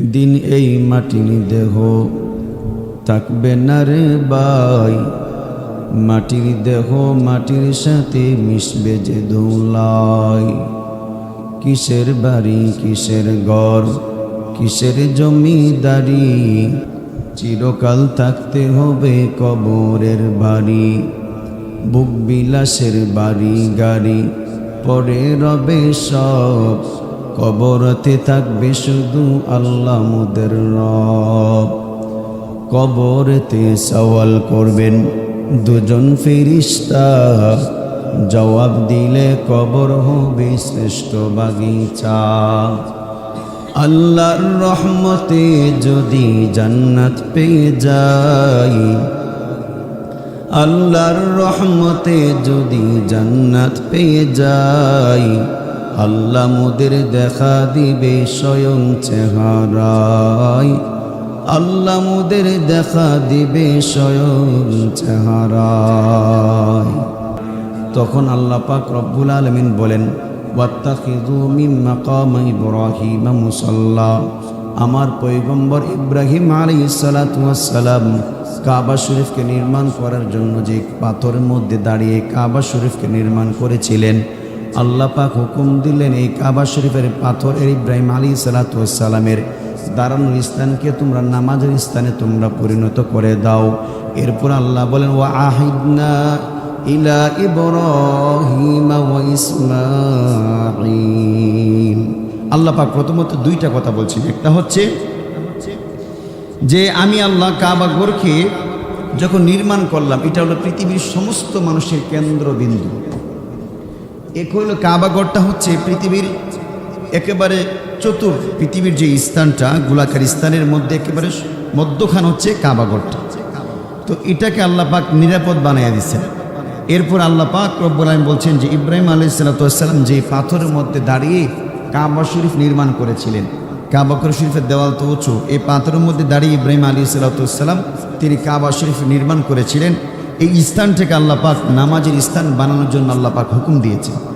দিন এই মাটির দেহ থাকবে না রে বাই মাটির দেহ মাটির সাথে মিশবে যে দৌলাই কিসের বাড়ি, কিসের ঘর, কিসের জমিদারি? চিরকাল থাকতে হবে কবরের বাড়ি। বুক বিলাসের বাড়ি গাড়ি, পরে রবে সব। কবরতে থাকবে শুধু আল্লাহ মুদের রব। কবরতে সওয়াল করবেন দুজন ফিরিস্তা। জবাব দিলে কবর হবে শ্রেষ্ঠ বাগিচা। আল্লাহর রহমতে যদি জান্নাত পেয়ে যাই, আল্লাহর রহমতে যদি জান্নাত পেয়ে যাই আল্লাহ মোদের দেখা দিবে স্বয়ং চেহারায়। আল্লাহ মোদের দেখা দিবে স্বয়ং চেহারায়। তখন আল্লাহ পাক রব্বুল আলমিন বলেন আমার পয়গম্বর ইব্রাহিম আলাইহিস সালাতু ওয়াস সালাম কাবা শরীফকে নির্মাণ করার জন্য যে পাথরের মধ্যে দাঁড়িয়ে কাবা শরীফকে নির্মাণ করেছিলেন আল্লাহ পাক হুকুম দিলেন এই কাবা শরীফের পাথরের ইব্রাহিম আলী সালাতামের দাঁড়ানোর স্থানকে তোমরা নামাজের স্থানে তোমরা পরিণত করে দাও। এরপর আল্লাহ বলেন ও আহিদনা ইলা ইব্রাহিম আল্লাহ পাক প্রথমত দুইটা কথা বলছেন। একটা হচ্ছে যে আমি আল্লাহ কাবা গোরকে যখন নির্মাণ করলাম, এটা হলো পৃথিবীর সমস্ত মানুষের কেন্দ্রবিন্দু। এক হইল কাবাগরটা হচ্ছে পৃথিবীর একেবারে চতুর পৃথিবীর যে স্থানটা, গোলাকার স্থানের মধ্যে একেবারে মধ্যখান হচ্ছে কাবাগরটা তো এটাকে আল্লাহ পাক নিরাপদ বানিয়ে দিচ্ছেন এরপর আল্লাহ পাক বলছেন যে, ইব্রাহিম আলি সাল্লাতাম যে পাথরের মধ্যে দাঁড়িয়ে কাবা শরীফ নির্মাণ করেছিলেন কাবাকর শরীফের দেওয়াল তো উঁচু, এই পাথরের মধ্যে দাঁড়িয়ে ইব্রাহিম আলী সাল্লাতাম তিনি কাবা শরীফ নির্মাণ করেছিলেন। এই স্থান থেকে পাক নামাজের স্থান বানানোর জন্য আল্লাহ পাক হুকুম দিয়েছেন।